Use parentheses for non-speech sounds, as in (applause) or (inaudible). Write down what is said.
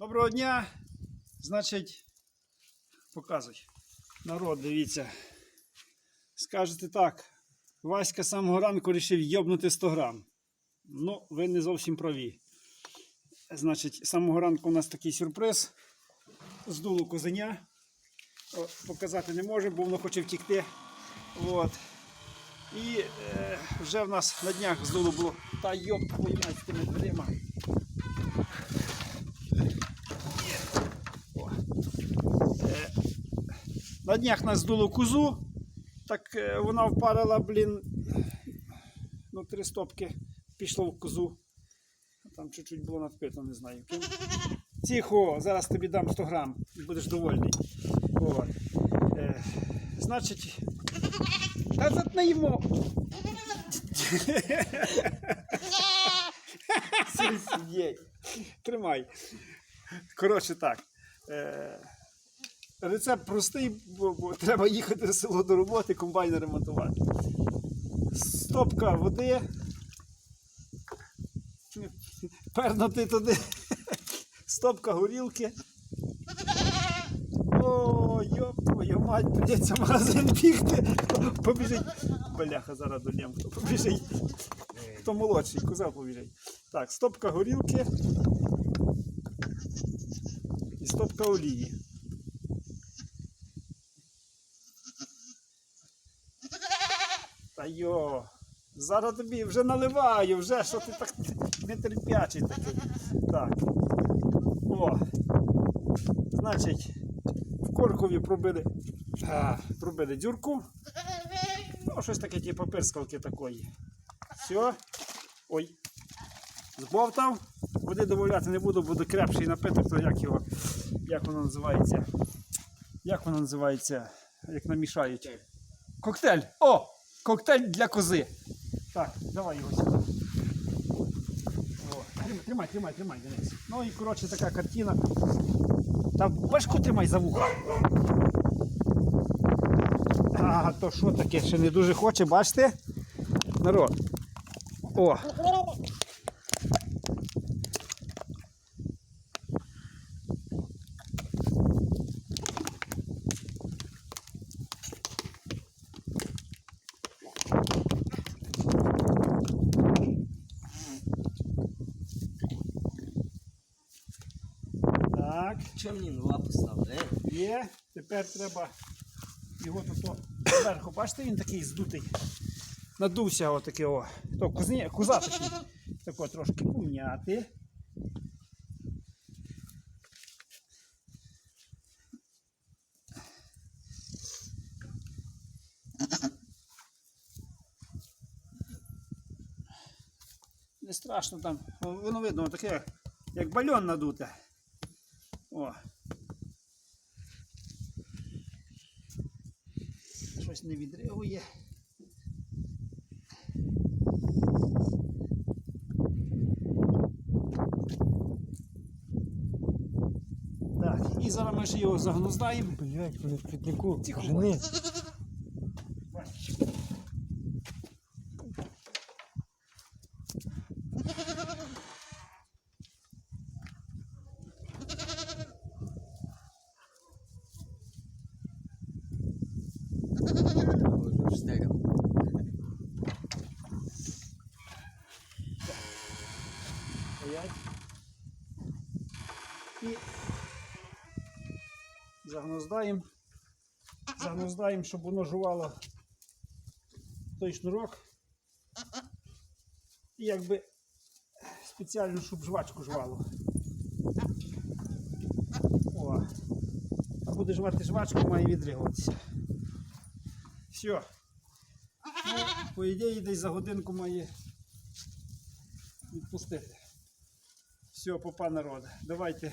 Доброго дня. Значить, показуй. Народ, дивіться. Скажете так, Васька з самого ранку вирішив йобнути 100 грам. Ну, ви не зовсім праві. Значить, з самого ранку у нас такий сюрприз. Здуло козеня. О, показати не може, бо воно хоче втікти. От. І е, вже в нас на днях здуло було. Та йоп, твою мать з тими дверима. О. Е, На днях нас здуло козу, так е, вона впарила, блін, ну, три стопки пішло в козу. Там чуть-чуть було надпито, не знаю. Тихо, зараз тобі дам 100 грам і будеш довольний. От. Е, значить, та. (laughs) Сидіть. Тримай. Коротше так. Е, рецепт простий, бо, треба їхати в село до роботи, комбайн ремонтувати. Стопка води. Пернути туди. Стопка горілки. О, йоп, твою мать, придеться магазин бігти. Побіжить. Бляха, зараз до нього. Побіжить? Хто молодший, козел побіжить. Так, стопка горілки. І стопка олії. Та йо. Зараз тобі вже наливаю, вже що ти так нетерпячий такий. Так. О. Значить, в коркові пробили, а, пробили дюрку. Ну, щось таке, типу пирскалки такої. Все. Ой. Збовтав. Води додати не буду, буде крепший напиток, то як його, як воно називається? Як воно називається? Як намішають? Коктейль! О! Коктейль для кози. Так, давай його сюди. Тримай, тримай, тримай, Денис. Ну і коротше така картина. Та башку тримай за вуха. А, то що таке? Ще не дуже хоче, бачите? Народ. О. Чому мені нова поставили? е? Є. Тепер треба його тут зверху. Бачите, він такий здутий. Надувся отакий о. То кузня, куза такий. Тако трошки пом'яти. Не страшно там. Воно видно, таке, як бальон надуте. О. Щось не відреагує. Так, і зараз ми ще його загнуздаємо. Блять, коли в квітнику. Тихо. женець. 4. І загноздаємо. Загноздаємо, щоб воно жувало той шнурок. І якби спеціально, щоб жвачку жвало. О. А буде жувати жвачку, має відрігуватися. Все. Ну, по ідеї, десь за годинку має відпустити. Все, попа народ. Давайте